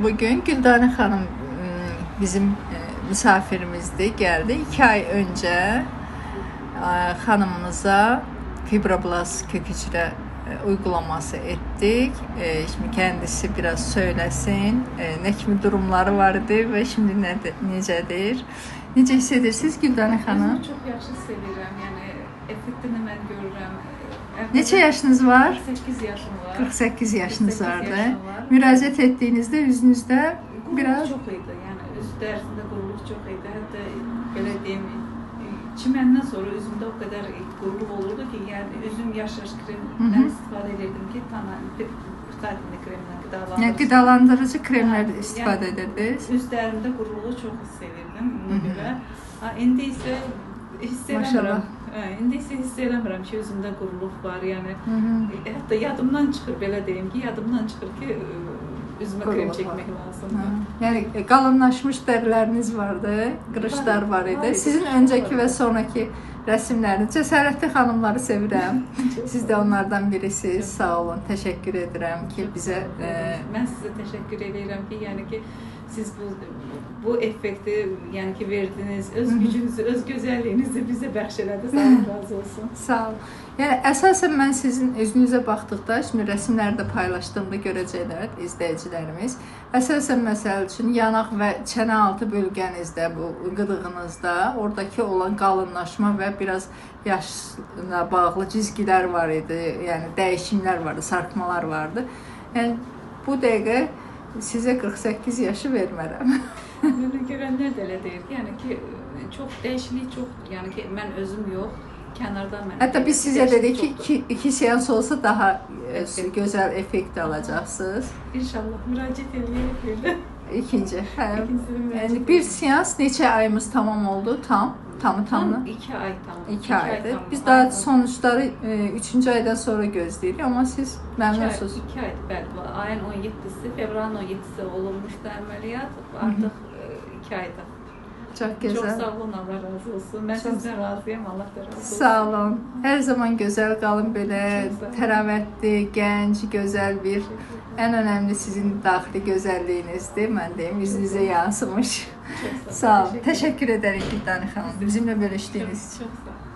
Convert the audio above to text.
Bugün Güldane Hanım ım, bizim e, misafirimizdi. Geldi. İki ay önce e, hanımımıza fibroblast kök hücre uygulaması ettik. Şimdi kendisi biraz söylesin. Ne kimi durumları vardı ve şimdi ne, necədir? Necə hiss edirsiniz Güldane Hanım? Özümü çox yaxşı sevirəm. Yəni effektini görürəm. Əvvəlcə Neçə yaşınız var? 48 yaşım var. 48 yaşınız 48 vardı. yaşım var. Müraciət etdiyinizdə üzünüzdə Quruluq biraz çox idi. Yəni üz dərisində quruluq çox idi. Hətta belə deyim, çiməndən sonra üzümdə o qədər quruluq olurdu ki, yəni üzüm kremdən hı. istifadə edirdim ki, tana vitaminli kremdən Yəni qidalanır. qidalandırıcı kremlər istifadə yəni edirdiniz. Üz dərimdə quruluğu çox hiss edirdim ona görə. Ha, indi isə hiss eləmirəm. Hə, indi isə hiss eləmirəm ki, üzümdə quruluq var. Yəni Hı -hı. hətta yadımdan çıxır belə deyim ki, yadımdan çıxır ki, üzümə krem çəkmək lazımdır. Yəni e, qalınlaşmış dəriləriniz vardı, qırışlar var idi. Sizin öncəki və sonrakı rəsmləriniz, cəsarətli xanımları sevirəm. Siz də olun. onlardan birisiniz. Sağ olun. Təşəkkür edirəm ki, bizə olun. e, mən sizə təşəkkür edirəm ki, yəni ki siz bu bu effekti yəni ki verdiniz, öz gücünüzü, öz gözəlliyinizi bizə bəxş elədi. Sağ olun, razı olsun. Sağ ol. Yəni əsasən mən sizin özünüzə baxdıqda, şimdi rəsmlərdə paylaşdığımda görəcəklər izləyicilərimiz. Əsasən məsəl üçün yanaq və çənə altı bölgənizdə, bu qıdığınızda oradakı olan qalınlaşma və biraz yaşla bağlı cizgilər var idi. Yəni dəyişimlər vardı, sarkmalar vardı. Yəni bu dəqiqə sizə 48 yaşı vermərəm. Görənlər də elə deyir ki, yəni ki çox dəyişiklik çoxdur. Yəni ki mən özüm yox, kənardan mən. Hətta biz sizə dedik ki, iki, iki seans olsa daha e, gözəl effekt alacaqsınız. İnşallah müraciət eləyərək belə. İkinci. Hə. İkinci Yəni bir seans neçə ayımız tamam oldu? Tam, tamı tamı. tam 2 ay tam. 2 aydır. Biz daha sonuçları 3-cü aydan sonra gözləyirik, amma siz məmnunsunuz. iki ay bəli. Ayın 17-si, fevralın 17-si olunmuşdu əməliyyat. Artıq 2 ayda. Çox Çox gözəl. sağ olun, Allah razı olsun. Mən Çox sizdən razıyam, Allah da razı olsun. Sağ olun. Hər zaman gözəl qalın belə, Çox təravətli, gənc, gözəl bir ən önəmli sizin daxili gözəlliyinizdir. Mən deyim, üzünüzə yansımış. Çox Sağ olun. Təşəkkür edərik Güldan xanım. Bizimlə bölüşdüyünüz Çox, üçün. çox sağ olun.